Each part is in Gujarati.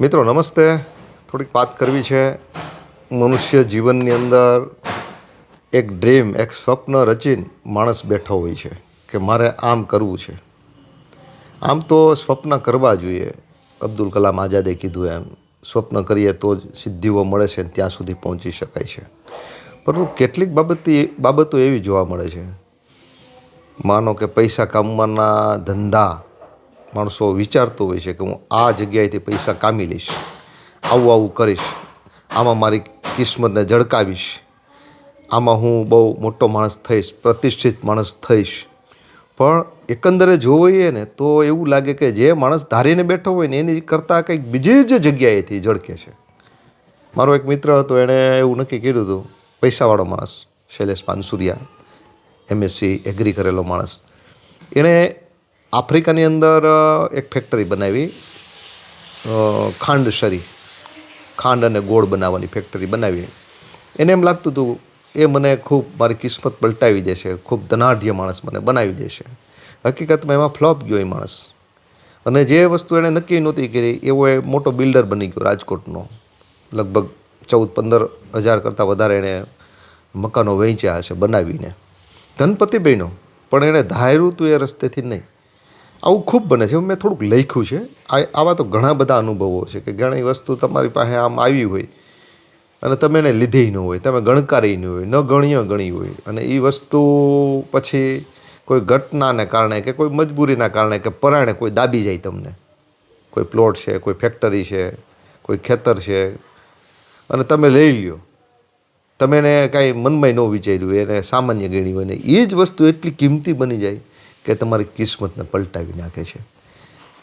મિત્રો, નમસ્તે. થોડીક વાત કરવી છે. મનુષ્ય જીવનની અંદર એક ડ્રીમ એક સ્વપ્ન રચીને માણસ બેઠો હોય છે કે મારે આમ કરવું છે. આમ તો સ્વપ્ન કરવા જોઈએ. અબ્દુલ કલામ આઝાદે કીધું એમ, સ્વપ્ન કરીએ તો જ સિદ્ધિઓ મળે છે ત્યાં સુધી પહોંચી શકાય છે. પરંતુ કેટલીક બાબતી, બાબતો એવી જોવા મળે છે. માનો કે પૈસા કમાવાના ધંધા માણસો વિચારતો હોય છે કે હું આ જગ્યાએથી પૈસા કામી લઈશ, આવું આવું કરીશ, આમાં મારી કિસ્મતને ઝળકાવીશ, આમાં હું બહુ મોટો માણસ થઈશ, પ્રતિષ્ઠિત માણસ થઈશ. પણ એકંદરે જોઈએ ને તો એવું લાગે કે જે માણસ ધારીને બેઠો હોય ને એની કરતાં કંઈક બીજી જ જગ્યાએથી ઝળકે છે. મારો એક મિત્ર હતો, એણે એવું નક્કી કર્યું હતું, પૈસાવાળો માણસ, શૈલેષ પાનસુરિયા એમએસસી એગ્રી કરેલો માણસ. એણે આફ્રિકાની અંદર એક ફેક્ટરી બનાવી. અ, ખાંડ શરી. ખાંડ અને ગોળ બનાવવાની ફેક્ટરી બનાવી. એને એમ લાગતું હતું એ મને ખૂબ મારી કિસ્મત પલટાવી દેશે ખૂબ ધનાઢ્ય માણસ મને બનાવી દેશે હકીકતમાં એમાં ફ્લોપ ગયો એ માણસ. અને જે વસ્તુ એણે નક્કી નહોતી કરી એવો એ મોટો બિલ્ડર બની ગયો રાજકોટનો. લગભગ ચૌદ પંદર હજાર કરતાં વધારે એણે મકાનો વેચ્યા હશે બનાવીને. ધનપતિ બહેનો પણ એણે ધાર્યું હતું એ રસ્તેથી નહીં. આવું ખૂબ બને છે. મેં થોડુંક લખ્યું છે. આ, આવા તો ઘણા બધા અનુભવો છે કે ઘણી વસ્તુ તમારી પાસે આમ આવી હોય અને તમે એને લીધી ન હોય, તમે ગણકારી ન હોય, ન ગણ્યો ગણી હોય અને એ વસ્તુ પછી કોઈ ઘટનાને કારણે કે કોઈ મજબૂરીના કારણે કે પરાણે કોઈ દાબી જાય તમને. કોઈ પ્લોટ છે, કોઈ ફેક્ટરી છે, કોઈ ખેતર છે અને તમે લઈ લ્યો. તમે એને કાંઈ મનમાં ન વિચાર્યું, એને સામાન્ય ગણ્યું હોય ને એ જ વસ્તુ એટલી કિંમતી બની જાય કે તમારી કિસ્મતને પલટાવી નાખે છે.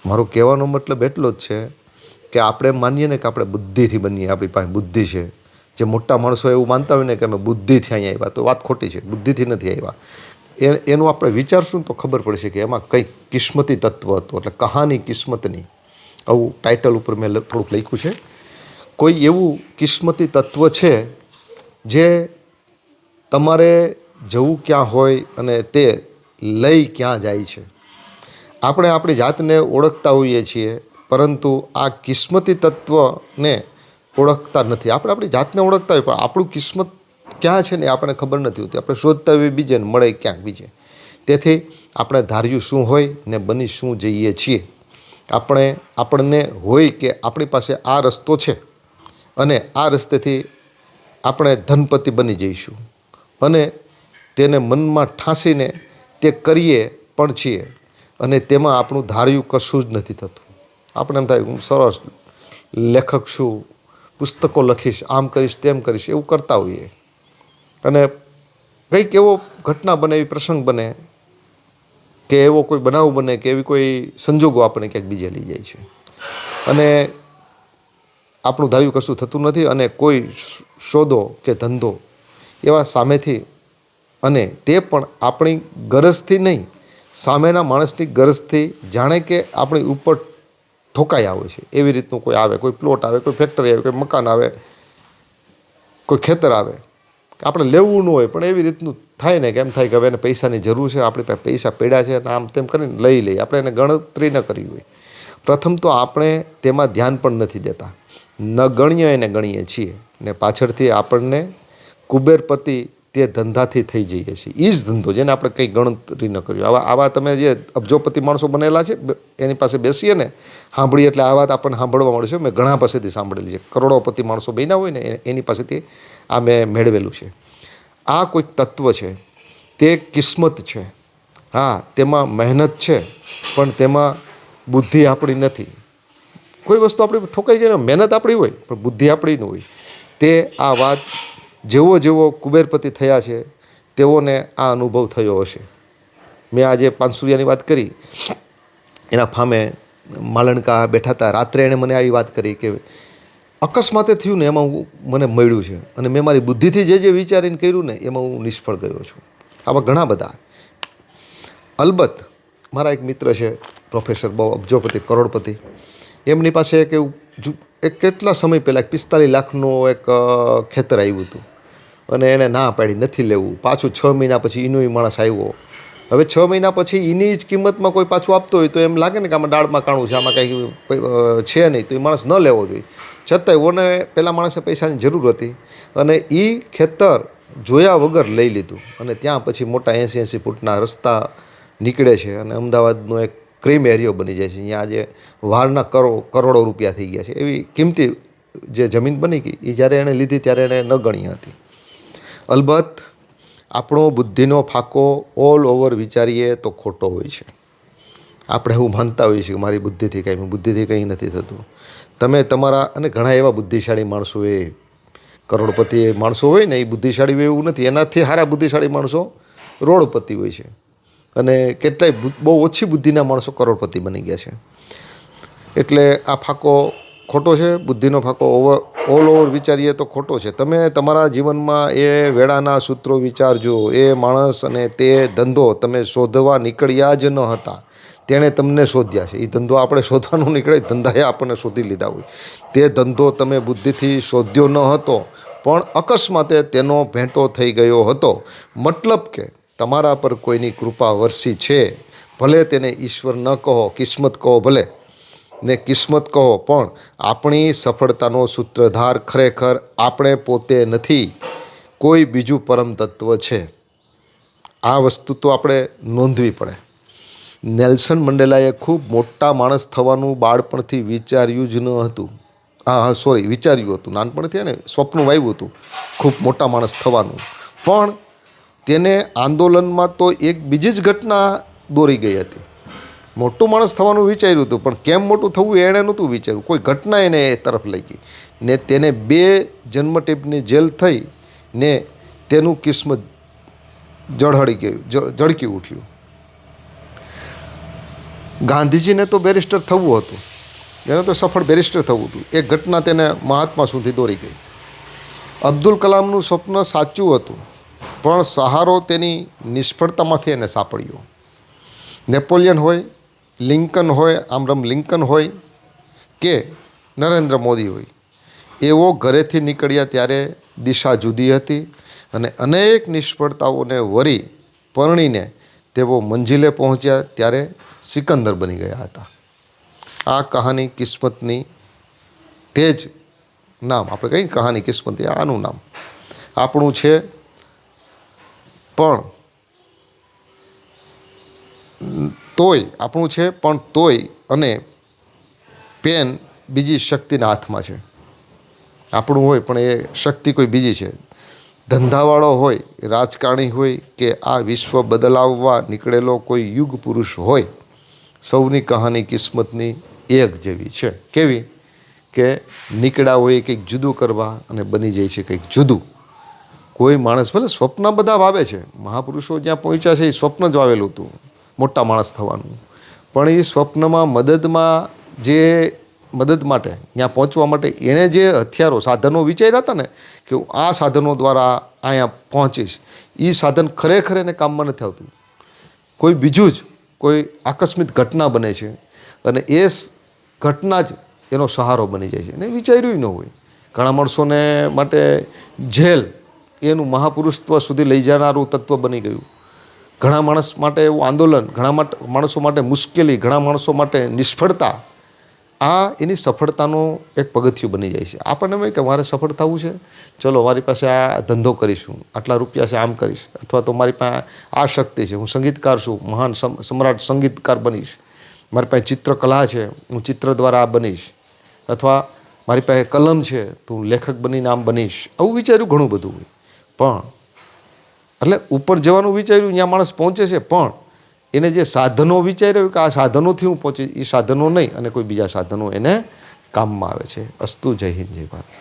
મારો કહેવાનો મતલબ એટલો જ છે કે આપણે માનીએ ને કે આપણે બુદ્ધિથી બનીએ, આપણી પાસે બુદ્ધિ છે. જે મોટા માણસો એવું માનતા હોય ને કે અમે બુદ્ધિથી અહીંયા આવ્યા, તો વાત ખોટી છે, બુદ્ધિથી નથી આવ્યા. એ, એનું આપણે વિચારશું તો ખબર પડશે કે એમાં કંઈક કિસ્મતી તત્વ હતું, એટલે કહાની કિસ્મતની. આવું ટાઇટલ ઉપર મેં થોડુંક લખ્યું છે. કોઈ એવું કિસ્મતી તત્વ છે જે તમારે જવું ક્યાં હોય અને તે લઈ ક્યાં જાય છે? આપણે આપણી જાતને ઓળખતા હોઈએ છીએ, પરંતુ આ કિસ્મતી તત્વને ઓળખતા નથી. આપણે આપણી જાતને ઓળખતા હોય, પણ આપણું કિસ્મત ક્યાં છે ને આપણને ખબર નથી હોતી. આપણે શોધતા હોઈએ બીજે ને મળે ક્યાંક બીજે. તેથી આપણે ધાર્યું શું હોય ને બની શું જઈએ છીએ. આપણે, આપણને હોય કે આપણી પાસે આ રસ્તો છે અને આ રસ્તેથી આપણે ધનપતિ બની જઈશું. અને તેને મનમાં ઠાંસીને તે કરીએ પણ છીએ. અને તેમાં આપણું ધાર્યું કશું જ નથી થતું. આપણે એમ થાય, હું સરસ લેખક છું, પુસ્તકો લખીશ, આમ કરીશ, તેમ કરીશ, એવું કરતા હોઈએ. અને કંઈક એવો ઘટના બને, એવી પ્રસંગ બને કે એવો કોઈ બનાવ બને કે એવી કોઈ સંજોગો આપણે ક્યાંક બીજે લઈ જાય છે. અને આપણું ધાર્યું કશું થતું નથી અને કોઈ શોધો કે ધંધો એવા સામેથી અને તે પણ આપણી ગરજથી નહીં, સામેના માણસની ગરજથી જાણે કે આપણી ઉપર ઠોકાઈ આવે છે. એવી રીતનું કોઈ આવે, કોઈ પ્લોટ આવે, કોઈ ફેક્ટરી આવે, કોઈ મકાન આવે, કોઈ ખેતર આવે. આપણે લેવું ન હોય, પણ એવી રીતનું થાય ને કે એમ થાય કે હવે એને પૈસાની જરૂર છે, આપણી પાસે પૈસા પડ્યા છે અને આમ તેમ કરીને લઈ લઈએ. આપણે એને ગણતરી ન કરવી હોય. પ્રથમ તો આપણે તેમાં ધ્યાન પણ નથી દેતા. ન ગણીએ એને ગણીએ છીએ. ને પાછળથી આપણને કુબેરપતિ તે ધંધાથી થઈ જઈએ છીએ. એ જ ધંધો જેને આપણે કંઈ ગણતરી ન કર્યું આવા આવા તમે જે અબજોપતિ માણસો બનેલા છે એની પાસે બેસીએ ને, સાંભળીએ એટલે આ વાત આપણને સાંભળવા મળે છે. મેં ઘણા પાસેથી સાંભળેલી છે. કરોડોપતિ માણસો બન્યા હોય ને એની પાસેથી આ મેં મેળવેલું છે. આ કોઈક તત્વ છે, તે કિસ્મત છે. હા, તેમાં મહેનત છે, પણ તેમાં બુદ્ધિ આપણી નથી. કોઈ વસ્તુ આપણી ઠોકાઈ જાય ને, મહેનત આપણી હોય, પણ બુદ્ધિ આપણી ન હોય. તે આ વાત જેવો જેવો કુબેરપતિ થયા છે, તેઓને આ અનુભવ થયો હશે. મેં આજે પાનસુરિયાની વાત કરી. એના ફામે માલણકા બેઠા હતા. રાત્રે એણે મને આવી વાત કરી કે અકસ્માતે થયું ને એમાં હું મને મળ્યું છે. અને મેં મારી બુદ્ધિથી જે જે વિચારીને કર્યું ને એમાં હું નિષ્ફળ ગયો છું. આવા ઘણા બધા. અલબત્ત મારા એક મિત્ર છે, પ્રોફેસર બહુ અબજોપતિ, કરોડપતિ. એમની પાસે એક એવું એક કેટલા સમય પહેલાં એક પિસ્તાલીસ લાખનું એક ખેતર આવ્યું હતું. અને એણે ના પાડી, નથી લેવું. પાછું છ મહિના પછી એનો માણસ આવ્યો. હવે છ મહિના પછી એની જ કિંમતમાં કોઈ પાછું આપતો હોય તો એમ લાગે ને કે આમાં દાળમાં કાણું છે, આમાં કંઈ છે નહીં, તો એ માણસ ન લેવો જોઈએ. છતાંય ઓને પહેલાં માણસે પૈસાની જરૂર હતી અને એ ખેતર જોયા વગર લઈ લીધું. અને ત્યાં પછી મોટા એંસી એંસી ફૂટના રસ્તા નીકળે છે અને અમદાવાદનો એક ક્રીમ એરિયો બની જાય છે. અહીંયા આજે વારના કરો, કરોડો રૂપિયા થઈ ગયા છે. એવી કિંમતી જે જમીન બની ગઈ એ જ્યારે એણે લીધી ત્યારે એણે ન ગણી હતી. અલબત્ત, આપણો બુદ્ધિનો ફાકો ઓલ ઓવર વિચારીએ તો ખોટો હોય છે. આપણે એવું માનતા હોઈએ છીએ કે મારી બુદ્ધિથી કંઈ બુદ્ધિથી કંઈ નથી થતું. તમે તમારા, અને ઘણા એવા બુદ્ધિશાળી માણસો એ કરોડપતિ માણસો હોય ને એ બુદ્ધિશાળી હોય એવું નથી. એનાથી સારા બુદ્ધિશાળી માણસો રોડપતિ હોય છે. અને કેટલાય બહુ ઓછી બુદ્ધિના માણસો કરોડપતિ બની ગયા છે. એટલે આ ફાકો ખોટો છે, બુદ્ધિનો ફાકો ઓવર ઓલ ઓવર વિચારીએ તો ખોટો છે. તમે તમારા જીવનમાં એ વેળાના સૂત્રો વિચારજો, એ માણસ અને તે ધંધો તમે શોધવા નીકળ્યા જ ન હતા. તેણે તમને શોધ્યા છે. એ ધંધો આપણે શોધવાનું નીકળે, ધંધાએ આપણને શોધી લીધા હોય. તે ધંધો તમે બુદ્ધિથી શોધ્યો ન હતો, પણ અકસ્માતે તેનો ભેંટો થઈ ગયો હતો. મતલબ કે તમારા પર કોઈની કૃપા વરસી છે. ભલે તેને ઈશ્વર ન કહો, કિસ્મત કહો, ભલે. ને કિસ્મત કહો, પણ આપણી સફળતાનો સૂત્રધાર ખરેખર આપણે પોતે નથી. કોઈ બીજું પરમ તત્વ છે. આ વસ્તુ તો આપણે નોંધવી પડે. નેલ્સન મંડેલાએ ખૂબ મોટા માણસ થવાનું બાળપણથી વિચાર્યું જ ન હતું. હા હા સોરી વિચાર્યું હતું. નાનપણથી ને સ્વપ્ન વાવ્યું હતું, ખૂબ મોટા માણસ થવાનું. પણ તેને આંદોલનમાં તો એક બીજી જ ઘટના દોરી ગઈ હતી. મોટું માણસ થવાનું વિચાર્યું હતું, પણ કેમ મોટું થવું એણે નહોતું વિચાર્યું. કોઈ ઘટના એને એ તરફ લઈ ગઈ. ને તેને બે જન્મટેપની જેલ થઈ ને તેનું કિસ્મત જળહળી ગયું ઝળકી ઉઠ્યું. ગાંધીજીને તો બેરિસ્ટર થવું હતું. એને તો સફળ બેરિસ્ટર થવું હતું. એ ઘટના તેને મહાત્મા સુધી દોરી ગઈ. અબ્દુલ કલામનું સ્વપ્ન સાચું હતું, પણ સહારો તેની નિષ્ફળતામાંથી એને સાંપડ્યો. નેપોલિયન હોય લિંકન હોય આમરમ લિંકન હોય કે નરેન્દ્ર મોદી હોય. એવો ઘરેથી નીકળ્યા ત્યારે દિશા જુદી હતી અને અનેક નિષ્ફળતાઓને વરી પરણીને તેઓ મંજિલે પહોંચ્યા ત્યારે સિકંદર બની ગયા હતા. આ કહાની કિસ્મતની તે જ નામ. આપણે કઈ કહાની કિસ્મત આનું નામ. આપણું છે, પણ તોય, આપણું છે, પણ તોય અને પેન બીજી શક્તિના હાથમાં છે. આપણું હોય, પણ એ શક્તિ કોઈ બીજી છે. ધંધાવાળો હોય, રાજકારણી હોય કે આ વિશ્વ બદલાવવા નીકળેલો કોઈ યુગ પુરુષ હોય, સૌની કહાની કિસ્મતની એક જેવી છે. કેવી? કે નીકળ્યા હોય કંઈક જુદું કરવા અને બની જાય છે કંઈક જુદું. કોઈ માણસ ભલે સ્વપ્ન બધા વાવે છે. મહાપુરુષો જ્યાં પહોંચ્યા છે એ સ્વપ્ન જ વાવેલું હતું. મોટા માણસ થવાનું. પણ એ સ્વપ્નમાં, મદદમાં જે મદદ માટે ત્યાં પહોંચવા માટે એણે જે હથિયારો, સાધનો વિચાર્યા હતા ને, કે હું આ સાધનો દ્વારા અહીંયા પહોંચીશ એ સાધન ખરેખર એને કામમાં નથી આવતું. કોઈ બીજું જ, કોઈ આકસ્મિક ઘટના બને છે, અને એ ઘટના જ એનો સહારો બની જાય છે. એને વિચાર્યું ન હોય. ઘણા માણસોને માટે જેલ એનું મહાપુરુષત્વ સુધી લઈ જનારું તત્વ બની ગયું. ઘણા માણસ માટે એવું આંદોલન, ઘણા માણસો માટે મુશ્કેલી, ઘણા માણસો માટે નિષ્ફળતા, આ એની સફળતાનું એક પગથિયું બની જાય છે. આપણને એમ કે મારે સફળ થવું છે, ચલો મારી પાસે આ ધંધો કરીશું, આટલા રૂપિયા છે આમ કરીશ, અથવા તો મારી પાસે આ શક્તિ છે, હું સંગીતકાર છું, મહાન સમ- સમ્રાટ સંગીતકાર બનીશ, મારી પાસે ચિત્રકલા છે, હું ચિત્ર દ્વારા આ બનીશ, અથવા મારી પાસે કલમ છે, તો હું લેખક બનીને આમ બનીશ, આવું વિચાર્યું ઘણું બધું હોય. પણ એટલે ઉપર જવાનું વિચાર્યું, ત્યાં માણસ પહોંચે છે, પણ એને જે સાધનો વિચાર્યું કે આ સાધનોથી હું પહોંચી એ સાધનો નહીં, અને કોઈ બીજા સાધનો એને કામમાં આવે છે. અસ્તુ જય હિન્દ, જય ભારત.